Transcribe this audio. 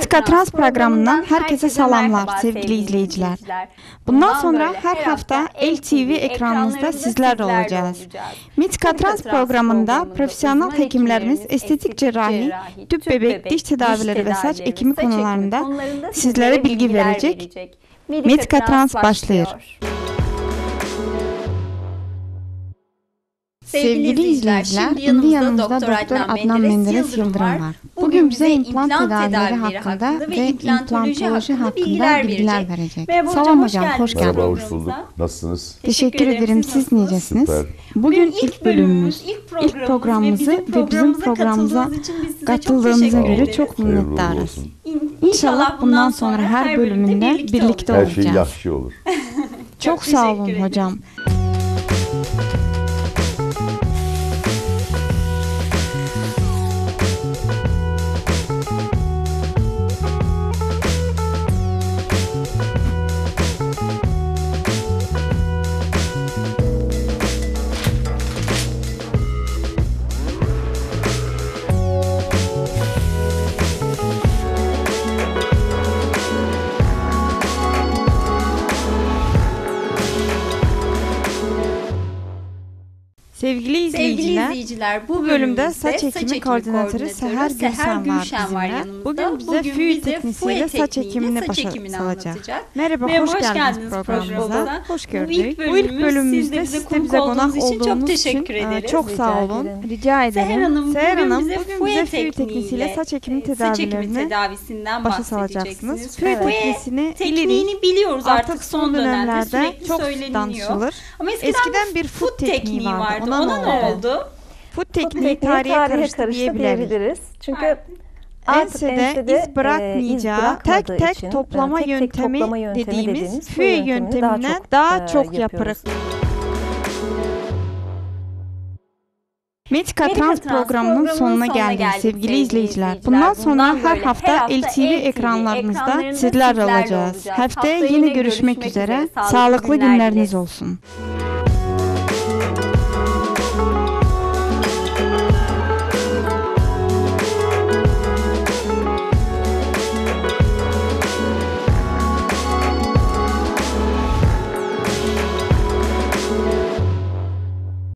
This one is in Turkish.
Medika Trans programından herkese selamlar sevgili izleyiciler. Bundan sonra her hafta LTV ekranınızda sizlerle olacağız. Medika Trans programında profesyonel hekimlerimiz estetik cerrahi, tüp bebek, diş tedavileri ve saç ekimi konularında sizlere bilgi verecek. Medika Trans başlıyor. Sevgili izleyiciler, şimdi yanımızda Doktor Adnan Menderes Yıldırım var. Bugün bize implant tedavileri hakkında ve implantoloji hakkında bilgiler verecek. Merhaba hoş hocam, hoş geldiniz. Merhaba, hoş bulduk. Nasılsınız? Teşekkür Teşekkür ederim. Siz nicesiniz? Süper. Bugün ilk bölümümüz, ilk programımızı ve bizim programımıza katıldığınıza göre çok minnettarız. İnşallah bundan sonra her bölümünde birlikte Her şey olacağız. yaxşı olur. Çok sağ olun hocam. Sevgili Sevgili izleyiciler, izleyiciler, bu bölümde saç ekimi koordinatörü Seher Gülşen var bizimle. yanımızda. Bugün bize füy tekniğiyle saç ekimini başa salacak. Merhaba, Merhaba, hoş, geldiniz, programımıza. programımıza. Hoş gördük. ilk Bu ilk bölümümüz, bölümümüzde siz de bize siz de bize konuk konak olduğunuz için çok teşekkür için, e, ederiz. Çok sağ olun. Rica ederim. Seher Hanım, Seher bugün Hanım bize bugün fuye bize füy tekniğiyle tekniğiyle, saç ekimi Saç ekimi tedavilerini tedavisinden başa salacaksınız. bahsedeceksiniz. Füy Fuye tekniğini ileri tekniğini biliyoruz artık, son dönemlerde sürekli çok söyleniyor. danışılır. Ama eskiden, bir foot tekniği vardı. Ona, Ona, ne oldu? oldu? Foot Bu tekniği tekniği tarihe, karıştı, karıştı diyebiliriz. diyebiliriz. Çünkü Evet. Ensede iz bırakmayacağı tek bırakmadığı tek için, toplama tek tek yöntemi toplama yöntemi dediğimiz dediğimiz bu füye yöntemini daha çok, daha e, çok yapıyoruz. yaparız. Medika Medika Trans Trans programının programının sonuna geldik geldik sevgili sevgili izleyiciler. izleyiciler. Bundan sonra Bundan her hafta her hafta LTV ekranlarımızda ekranlarında sizlerle sizlerle olacağız. olacağız. Haftaya Haftaya yine yine görüşmek görüşmek üzere. üzere. Sağlıklı Sağlıklı günler günleriniz olsun.